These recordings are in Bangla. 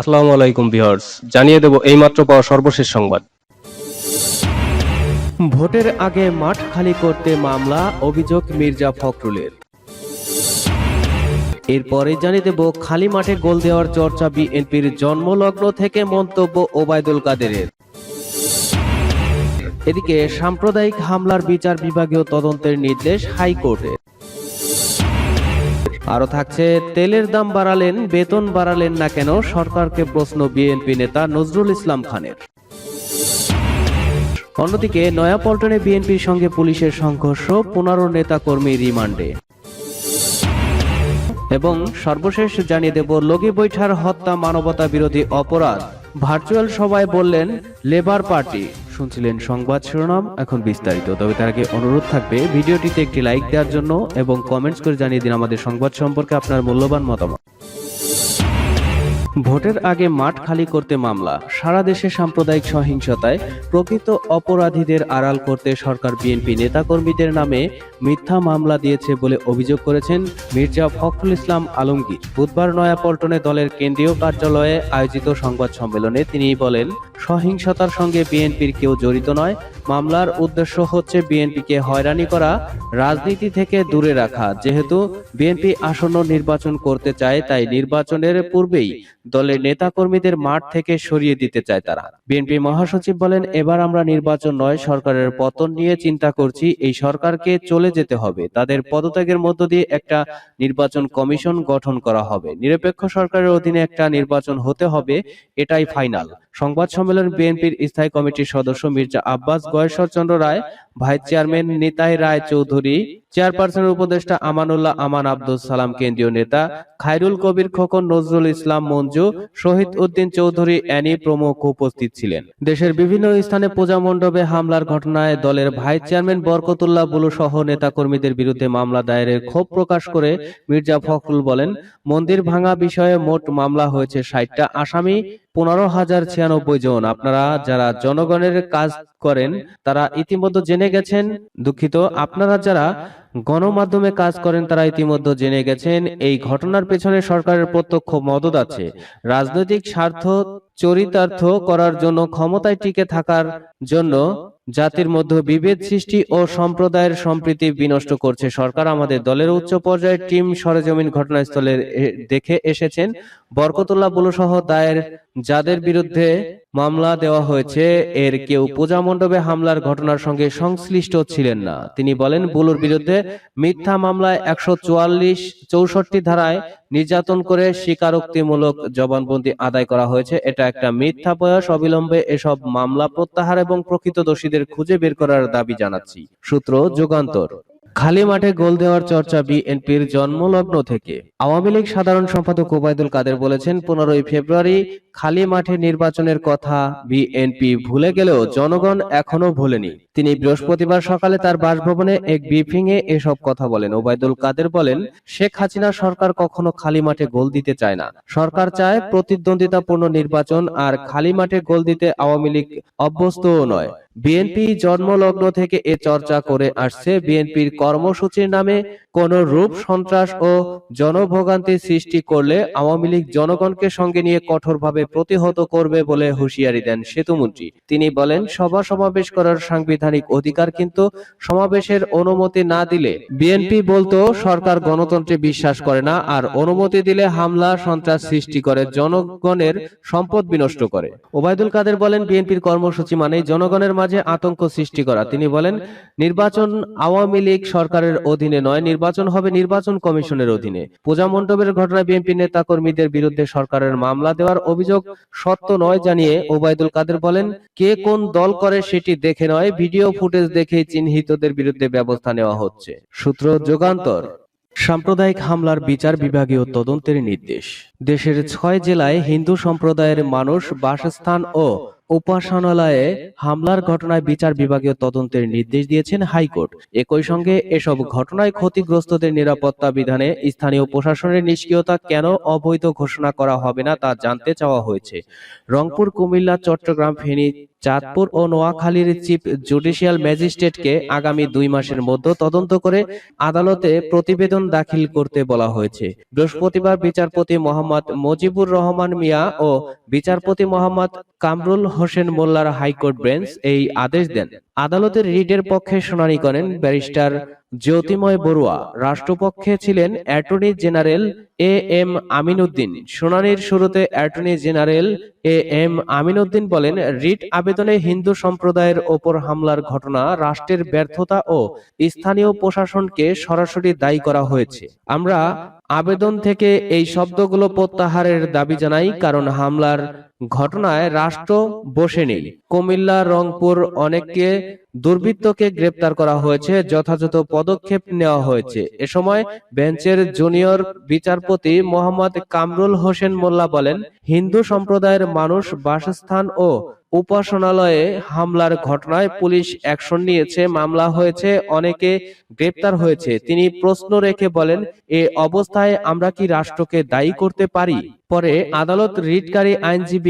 আসসালামু আলাইকুম ভিউয়ার্স, জানিয়ে দেব এইমাত্র পাওয়া সর্বশেষ সংবাদ। ভোটের আগে মাঠ খালি করতে মামলা, অভিযোগ মির্জা ফখরুলের। এরপরে জানিয়ে দেব খালি মাঠে গোল দেওয়ার চর্চা বিএনপির জন্মলগ্ন থেকে মন্তব্য ওবায়দুল কাদেরের। এদিকে সাম্প্রদায়িক হামলার বিচার বিভাগীয় তদন্তের নির্দেশ হাইকোর্টের। আরও থাকছে, তেলের দাম বাড়ালেন, বেতন বাড়ালেন না কেন? সরকারকে প্রশ্ন বিএনপি নেতা নজরুল ইসলাম খানের। অন্যদিকে, নয়াপল্টনে বিএনপির সঙ্গে পুলিশের সংঘর্ষ, পনেরো নেতা কর্মী রিমান্ডে। এবং সর্বশেষ জানিয়ে দেব লগি বৈঠার হত্যা মানবতা বিরোধী অপরাধ। ভার্চুয়াল সভায় বললেন লেবার পার্টি শুনছিলেন সংবাদ শিরোনাম, এখন বিস্তারিত। তবে তার আগে অনুরোধ থাকবে, ভিডিওটিতে একটি লাইক দেওয়ার জন্য এবং কমেন্টস করে জানিয়ে দিন আমাদের সংবাদ সম্পর্কে আপনার মূল্যবান মতামত। ভোটের আগে মাঠ খালি করতে মামলা, সারা দেশে সাম্প্রদায়িক সহিংসতায় প্রকৃত অপরাধীদের আড়াল করতে সরকার বিএনপি নেতাকর্মীদের নামে মিথ্যা মামলা দিয়েছে বলে অভিযোগ করেছেন মির্জা ফখরুল ইসলাম আলমগীর। বুধবার নয়াপল্টনে দলের কেন্দ্রীয় কার্যালয়ে আয়োজিত সংবাদ সম্মেলনে তিনি বলেন, সহিংসতার সঙ্গে বিএনপির কেউ জড়িত নয়। মামলার উদ্দেশ্য হচ্ছে বিএনপিকে হয়রানি করা, রাজনীতি থেকে দূরে রাখা। যেহেতু বিএনপি আসন্ন নির্বাচন করতে চায়, তাই নির্বাচনের পূর্বেই দলের নেতাকর্মীদের মাঠ থেকে সরিয়ে দিতে চায় তারা। বিএনপি মহাসচিব বলেন, এবার আমরা নির্বাচন নয়, সরকারের পতন নিয়ে চিন্তা করছি। এই সরকারকে চলে যেতে হবে। তাদের পদত্যাগের মধ্য দিয়ে একটা নির্বাচন কমিশন গঠন করা হবে। নিরপেক্ষ সরকারের অধীনে একটা নির্বাচন হতে হবে। এটাই ফাইনাল। সংবাদ সম্মেলন বিএনপির স্থায়ী কমিটির সদস্য মির্জা আব্বাস গয়েশ্বর চন্দ্র রায়, ভাইস চেয়ারম্যান নিতাই রায় চৌধুরী, চেয়ারপারসনের উপদেষ্টা আমানুল্লাহ আমান আব্দুল সালাম, কেন্দ্রীয় নেতা খায়রুল কবির খোকন, নজরুল ইসলাম মঞ্জু, শহীদ উদ্দিন চৌধুরী, অ্যানি প্রমুখ উপস্থিত ছিলেন। দেশের বিভিন্ন স্থানে পূজা মণ্ডপে হামলার ঘটনায় দলের ভাইস চেয়ারম্যান বরকতুল্লাহ বুলু সহ নেতাকর্মীদের বিরুদ্ধে মামলা দায়েরের ক্ষোভ প্রকাশ করে মির্জা ফখরুল বলেন, মন্দির ভাঙা বিষয়ে মোট মামলা হয়েছে ষাটটা, আসামি পনেরো হাজার ছিয়ানব্বই জন। আপনারা যারা জনগণের কাজ করেন, তারা ইতিমধ্যে জেনে গেছেন, দুঃখিত, আপনারা যারা গণমাধ্যমে কাজ করেন তারা ইতিমধ্যে জেনে গেছেন, এই ঘটনার পেছনে সরকারের প্রত্যক্ষ মদত আছে। রাজনৈতিক স্বার্থ, চরিতার্থ করার জন্য ক্ষমতায় টিকে থাকার জন্য জাতির মধ্যে বিভেদ সৃষ্টি ও সম্প্রদায়ের সম্প্রীতি বিনষ্ট করছে সরকার। আমাদের দলের উচ্চ পর্যায়ের টিম সরেজমিন ঘটনাস্থলে দেখে এসেছেন। বরকতুল্লাহ বুলু সহ দায়ের, যাদের বিরুদ্ধে মামলা দেওয়া হয়েছে। এর কেউ পূজা মণ্ডপে হামলার ঘটনার সঙ্গে সংশ্লিষ্ট ছিলেন না। তিনি বলেন, বুলুর বিরুদ্ধে মিথ্যা মামলায় একশো চুয়াল্লিশ চৌষট্টি ধারায় নির্যাতন করে স্বীকারোক্তিমূলক জবানবন্দি আদায় করা হয়েছে। এটা একটা মিথ্যা বয়স অবিলম্বে এসব মামলা প্রত্যাহার এবং প্রকৃত দোষীদের খুঁজে বের করার দাবি জানাচ্ছি। সূত্র যুগান্তর। খালি মাঠে গোল দেওয়ার চর্চা বিএনপির জন্মলগ্ন থেকে। আওয়ামী লীগ সাধারণ সম্পাদক ওবায়দুল কাদের বলেছেন, পনেরোই ফেব্রুয়ারি খালি মাঠে নির্বাচনের কথা বিএনপি ভুলে গেলেও জনগণ এখনও ভুলেনি। তিনি বৃহস্পতিবার সকালে তার বাসভবনে এক ব্রিফিং এ এসব কথা বলেন। ওবায়দুল কাদের বলেন, শেখ হাসিনা সরকার কখনো খালি মাঠে গোল দিতে চায় না। সরকার চায় প্রতিদ্বন্দ্বিতাপূর্ণ নির্বাচন আর খালি মাঠে গোল দিতে আওয়ামী লীগ অভ্যস্তও নয়। বিএনপি জন্মলগ্ন থেকে এ চর্চা করে আসছে বিএনপির কর্মসূচির নামে কোন রূপ সন্ত্রাস ও জনভোগান্তি সৃষ্টি করলে আওয়ামী লীগ জনগণকে সঙ্গে নিয়ে কঠোরভাবে প্রতিহত করবে বলে হুঁশিয়ারি দেন সেতুমন্ত্রী তিনি বলেন, সভা সমাবেশ করার সাংবিধানিক অধিকার কিন্তু সমাবেশের অনুমতি না দিলে বিএনপি বলতো সরকার গণতন্ত্রে বিশ্বাস করে না আর অনুমতি দিলে হামলা, সন্ত্রাস সৃষ্টি করে, জনগণের সম্পদ বিনষ্ট করে। ওবায়দুল কাদের বলেন, বিএনপির কর্মসূচি মানেই জনগণের মাঝে আতঙ্ক সৃষ্টি করা। তিনি বলেন, নির্বাচন আওয়ামী লীগ সরকারের অধীনে নয়, নির্বাচন হবে নির্বাচন কমিশনের অধীনে। পূজা মণ্ডপের ঘটনায় বিএনপি নেতা কর্মীদের বিরুদ্ধে সরকারের মামলা দেওয়ার অভিযোগ সত্য নয় জানিয়ে ওবায়দুল কাদের বলেন, কে কোন দল করে সেটি দেখে নয়, ভিডিও ফুটেজ দেখে চিহ্নিতদের বিরুদ্ধে ব্যবস্থা নেওয়া হচ্ছে। সূত্র যুগান্তর। সাম্প্রদায়িক হামলার বিচার বিভাগীয় তদন্তের নির্দেশ। দেশের ছয় জেলায় হিন্দু সম্প্রদায়ের মানুষ বাসস্থান ও উপাসনালয়ে হামলার ঘটনায় বিচার বিভাগীয় তদন্তের নির্দেশ দিয়েছেন হাইকোর্ট। একই সঙ্গে এসব ঘটনায় ক্ষতিগ্রস্তদের নিরাপত্তা বিধানে স্থানীয় প্রশাসনের নিষ্ক্রিয়তা কেন অবৈধ ঘোষণা করা হবে না তা জানতে চাওয়া হয়েছে। রংপুর, কুমিল্লা, চট্টগ্রাম, ফেনী, চাঁদপুর ও নোয়াখালীর চিফ জুডিশিয়াল ম্যাজিস্ট্রেটকে আগামী দুই মাসের মধ্যে তদন্ত করে আদালতে প্রতিবেদন দাখিল করতে বলা হয়েছে। বৃহস্পতিবার বিচারপতি মোহাম্মদ মুজিবুর রহমান মিয়া ও বিচারপতি মোহাম্মদ কামরুল হোসেন মোল্লার হাইকোর্ট বেঞ্চ এই আদেশ দেন। আদালতের রিটের পক্ষে শুনানি করেন ব্যারিস্টার জ্যোতিময় বড়ুয়া। রাষ্ট্রপক্ষে ছিলেন attorney general A M Aminuddin শুনানির শুরুতে attorney general A M Aminuddin বলেন, রিট আবেদনে হিন্দু সম্প্রদায়ের ওপর হামলার ঘটনা, রাষ্ট্রের ব্যর্থতা ও স্থানীয় প্রশাসনকে সরাসরি দায়ী করা হয়েছে। আমরা আবেদন থেকে এই শব্দগুলো প্রত্যাহারের দাবি জানাই, কারণ হামলার ঘটনায় রাষ্ট্র বসে নেই। কুমিল্লা, রংপুর অনেককে দুর্বৃত্তকে গ্রেপ্তার করা হয়েছে, যথাযথ পদক্ষেপ নেওয়া হয়েছে। এ সময় বেঞ্চের জুনিয়র বিচারপতি মোহাম্মদ কামরুল হোসেন মোল্লা বলেন, হিন্দু সম্প্রদায়ের মানুষ বাসস্থান ও উপাসনালয়ে হামলার ঘটনায় পুলিশ অ্যাকশন নিয়েছে, মামলা হয়েছে, অনেকে গ্রেপ্তার হয়েছে। তিনি প্রশ্ন রেখে বলেন, এ অবস্থায় আমরা কি রাষ্ট্রকে দায়ী করতে পারি? পরে আদালত রিটকারী আইনজীবী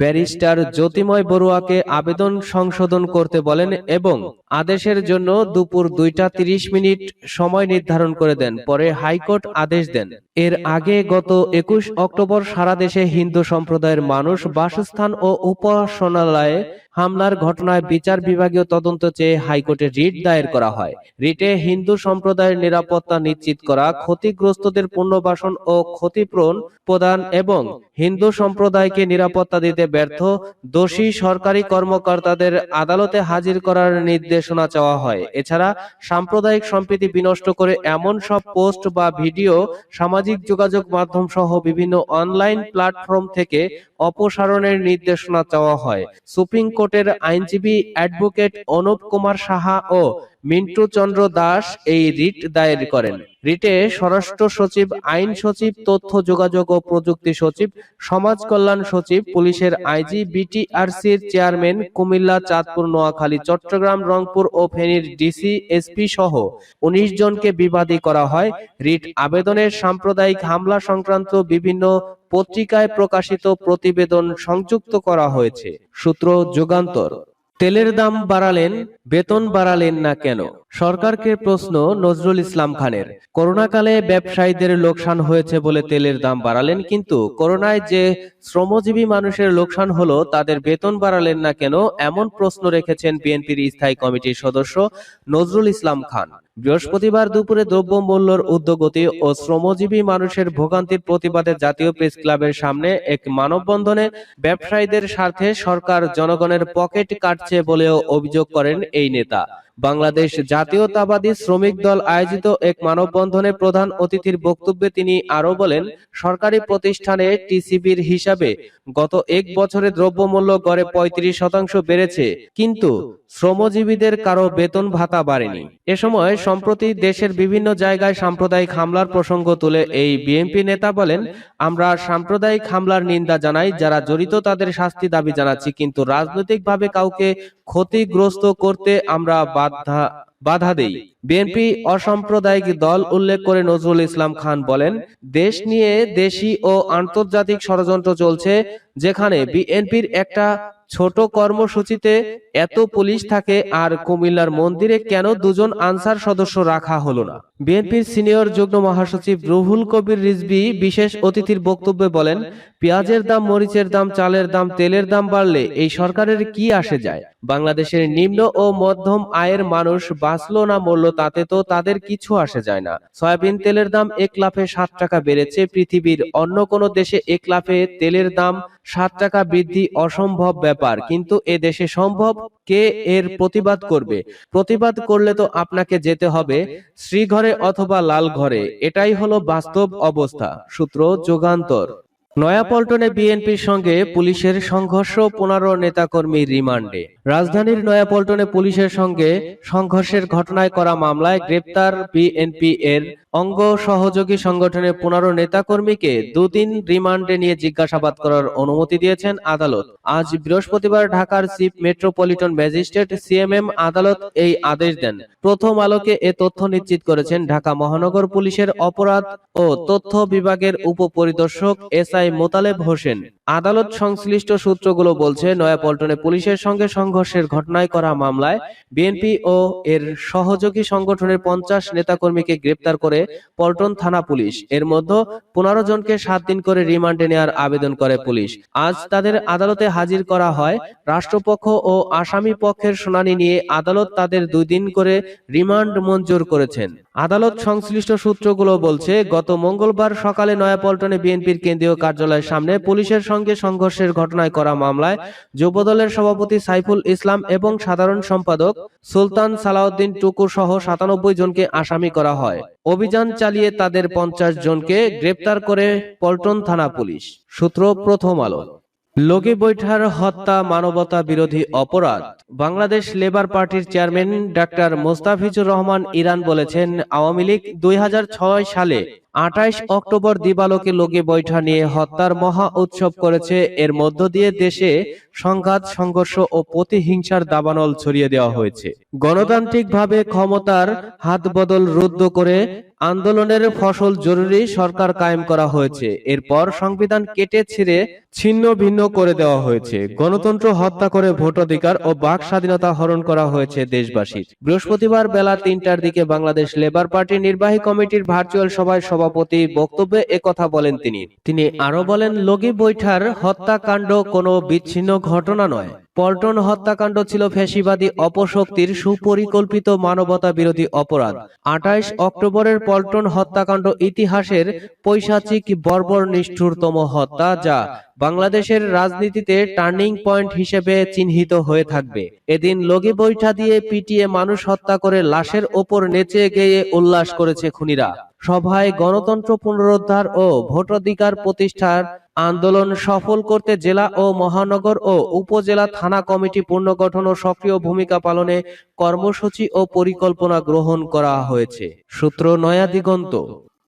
ব্যারিস্টার জ্যোতিময় বড়ুয়াকে আবেদন সংশোধন করতে বলেন এবং আদেশের জন্য দুপুর দুইটা তিরিশ মিনিট সময় নির্ধারণ করে দেন, পরে হাইকোর্ট আদেশ দেন। এর আগে গত একুশ অক্টোবর সারা দেশে হিন্দু সম্প্রদায়ের মানুষ বাসস্থান ও উপাসনালয়ে হামলার ঘটনায় বিচার বিভাগীয় তদন্ত চেয়ে হাইকোর্টে রিট দায়ের করা হয়। রিটে হিন্দু সম্প্রদায়ের নিরাপত্তা নিশ্চিত করা, ক্ষতিগ্রস্তদের পুনর্বাসন ও ক্ষতিপূরণ প্রদান এবং হিন্দু সম্প্রদায়কে নিরাপত্তা দিতে ব্যর্থ, দোষী সরকারি কর্মকর্তাদের আদালতে হাজির করার নির্দেশনা চাওয়া হয়। এছাড়া সাম্প্রদায়িক সম্প্রীতি বিনষ্ট করে এমন সব পোস্ট বা ভিডিও, সামাজিক যোগাযোগ মাধ্যম সহ বিভিন্ন অনলাইন প্ল্যাটফর্ম থেকে অপসারণের নির্দেশনা চাওয়া হয়। সুপ্রিম কোর্টের আইনজীবী অ্যাডভোকেট অনুপ কুমার সাহা ও মিন্টু চন্দ্র দাস এই রিট দায়ের করেন। রিটে স্বরাষ্ট্র সচিব, আইন সচিব, তথ্য যোগাযোগ ও প্রযুক্তি সচিব, সমাজ কল্যাণ সচিব, পুলিশের আইজি, বিটিআরসির চেয়ারম্যান, কুমিল্লা, চাঁদপুর, নোয়াখালী, চট্টগ্রাম, রংপুর ও ফেনীর ডিসি, এসপি সহ উনিশ জনকে বিবাদী করা হয়। রিট আবেদনের সাম্প্রদায়িক হামলা সংক্রান্ত বিভিন্ন পত্রিকায় প্রকাশিত প্রতিবেদন সংযুক্ত করা হয়েছে। সূত্র যুগান্তর। তেলের দাম বাড়ালেন বেতন বাড়ালেন না কেন? সরকারকে প্রশ্ন নজরুল ইসলাম খানের, করোনাকালে ব্যবসায়ীদের লোকসান হয়েছে বলে তেলের দাম বাড়ালেন কিন্তু করোনায় যে শ্রমজীবী মানুষের লোকসান হলো, তাদের বেতন বাড়ালেন না কেন এমন প্রশ্ন রেখেছেন বিএনপির স্থায়ী কমিটির সদস্য নজরুল ইসলাম খান। বৃহস্পতিবার দুপুরে দ্রব্যমূল্যর উদ্যোগতি ও শ্রমজীবী মানুষের ভোগান্তির প্রতিবাদে জাতীয় প্রেস ক্লাবের সামনে এক মানববন্ধনে ব্যবসায়ীদের স্বার্থে সরকার জনগণের পকেট কাটছে বলেও অভিযোগ করেন এই নেতা। বাংলাদেশ জাতীয়তাবাদী শ্রমিক দল আয়োজিত এক মানববন্ধনে প্রধান অতিথির বক্তব্যে তিনি আরও বলেন সরকারি প্রতিষ্ঠানে টিসিবির হিসাবে গত এক বছরে দ্রব্যমূল্য গড়ে পঁয়ত্রিশ শতাংশ বেড়েছে। কিন্তু শ্রমজীবীদের কারও বেতন ভাতা বাড়েনি। এ সময় সম্প্রতি দেশের বিভিন্ন জায়গায় সাম্প্রদায়িক হামলার প্রসঙ্গ তুলে এই বিএনপি নেতা বলেন, আমরা সাম্প্রদায়িক হামলার নিন্দা জানাই, যারা জড়িত তাদের শাস্তি দাবি জানাচ্ছি, কিন্তু রাজনৈতিকভাবে কাউকে ক্ষতিগ্রস্ত করতে আমরা বাধা বাধা দেই। বিএনপি অসাম্প্রদায়িক দল উল্লেখ করে নজরুল ইসলাম খান বলেন, দেশ নিয়ে দেশি ও আন্তর্জাতিক ষড়যন্ত্র চলছে, যেখানে বিএনপির একটা ছোট কর্মসূচিতে এত পুলিশ থাকে আর কুমিল্লার মন্দিরে কেন দুজন আনসার সদস্য রাখা হলো না? বিএনপির সিনিয়র যুগ্ম মহাসচিব রুহুল কবির রিজভি বিশেষ অতিথির বক্তব্যে বলেন, পেঁয়াজের দাম, মরিচের দাম, চালের দাম, তেলের দাম বাড়লে এই সরকারের কি আসে যায়? বাংলাদেশের নিম্ন ও মধ্যম আয়ের মানুষ বাঁচলো না, মরলো তাতে তো তাদের কিছু আসে যায় না। সয়াবিন তেলের দাম এক লাফে সাত টাকা বেড়েছে, পৃথিবীর অন্য কোনো দেশে এক লাফে তেলের দাম সাত টাকা বৃদ্ধি অসম্ভব ব্যাপার, কিন্তু এ দেশে সম্ভব? কে এর প্রতিবাদ করবে? প্রতিবাদ করলে তো আপনাকে যেতে হবে, শ্রীঘরে অথবা লাল ঘরে এটাই হলো বাস্তব অবস্থা। সূত্র যুগান্তর। নয়াপল্টনে বিএনপির সঙ্গে পুলিশের সংঘর্ষ, পনেরো নেতাকর্মী রিমান্ডে। রাজধানীর নয়াপল্টনে পুলিশের সঙ্গে সংঘর্ষের ঘটনায় করা মামলায় গ্রেপ্তার বিএনপি এর অঙ্গ সহযোগী সংগঠনের পনেরো নেতাকর্মীকে দুদিন রিমান্ডে নিয়ে জিজ্ঞাসাবাদ করার অনুমতি দিয়েছেন আদালত। আজ বৃহস্পতিবার ঢাকার চিফ মেট্রোপলিটন ম্যাজিস্ট্রেট সিএমএম আদালত এই আদেশ দেন। প্রথম আলোকে এ তথ্য নিশ্চিত করেছেন ঢাকা মহানগর পুলিশের অপরাধ ও তথ্য বিভাগের উপপরিদর্শক এস আই মোতালেব হোসেন। আদালত সংশ্লিষ্ট সূত্রগুলো বলছে, নয়াপল্টনে পুলিশের সঙ্গে সংঘর্ষের ঘটনায় করা মামলায় বিএনপি ও এর সহযোগী সংগঠনের পঞ্চাশ নেতাকর্মীকে গ্রেপ্তার করে পল্টন থানা পুলিশ। এর মধ্যে পনেরো জনকে সাত দিন করে রিমান্ডে নেওয়ার আবেদন করে পুলিশ। আজ তাদের আদালতে হাজির করা হয় রাষ্ট্রপক্ষ ও আসামি পক্ষের শুনানি নিয়ে আদালত তাদের দুই দিন করে রিমান্ড মঞ্জুর করেছেন। আদালত সংশ্লিষ্ট সূত্রগুলো বলছে, গত মঙ্গলবার সকালে নয়াপল্টনে বিএনপির কেন্দ্রীয় কার্যালয়ের সামনে পুলিশের সঙ্গে সংঘর্ষের ঘটনায় করা মামলায় যুবদলের সভাপতি সাইফুল ইসলাম এবং সাধারণ সম্পাদক সুলতান সালাউদ্দিন টুকু সহ সাতানব্বই জনকে আসামি করা হয়। অভিযান চালিয়ে তাদের পঞ্চাশ জনকে গ্রেপ্তার করে পল্টন থানা পুলিশ। সূত্র প্রথম আলো। লগি বৈঠার হত্যা, মানবতা বিরোধী অপরাধ। বাংলাদেশ লেবার পার্টির চেয়ারম্যান ডাক্তার মোস্তাফিজুর রহমান ইরান বলেছেন, আওয়ামী লীগ দুই হাজার ছয় সালে আঠাইশ অক্টোবর দিবালোকে লোকে বৈঠা নিয়ে হত্যার মহা উৎসব করেছে। এর মধ্য দিয়ে দেশে সংঘাত, সংঘর্ষ ও প্রতিহিংসার দাবানল ছড়িয়ে দেওয়া হয়েছে। গণতান্ত্রিকভাবে ক্ষমতার হাত বদল রুদ্ধ করে আন্দোলনের ফসল জরুরি সরকার কায়েম করা হয়েছে। এরপর সংবিধান কেটে ছিঁড়ে ছিন্ন ভিন্ন করে দেওয়া হয়েছে। গণতন্ত্র হত্যা করে ভোটাধিকার ও বাক স্বাধীনতা হরণ করা হয়েছে দেশবাসীর। বৃহস্পতিবার বেলা তিনটার দিকে বাংলাদেশ লেবার পার্টির নির্বাহী কমিটির ভার্চুয়াল সভায় সভাপতি বক্তব্যে একথা বলেন তিনি। তিনি আরও বলেন, লগি বৈঠার হত্যাকাণ্ড কোনো বিচ্ছিন্ন ঘটনা নয়। পল্টন হত্যাকাণ্ড ছিল ফ্যাসিবাদী অপশক্তির সুপরিকল্পিত মানবতা বিরোধী অপরাধ। আঠাইশ অক্টোবরের পল্টন হত্যাকাণ্ড ইতিহাসের পৈশাচিক বর্বর নিষ্ঠুরতম হত্যা, যা বাংলাদেশের রাজনীতিতে টার্নিং পয়েন্ট হিসেবে চিহ্নিত হয়ে থাকবে। এদিন লগি বৈঠা দিয়ে পিটিয়ে মানুষ হত্যা করে লাশের ওপর নেচে গেয়ে উল্লাস করেছে খুনিরা। সভায় গণতন্ত্র পুনরুদ্ধার ও ভোটাধিকার প্রতিষ্ঠার আন্দোলন সফল করতে জেলা ও মহানগর ও উপজেলা থানা কমিটি পুনর্গঠন ও সক্রিয় ভূমিকা পালনে কর্মসূচি ও পরিকল্পনা গ্রহণ করা হয়েছে। সূত্র নয়া দিগন্ত।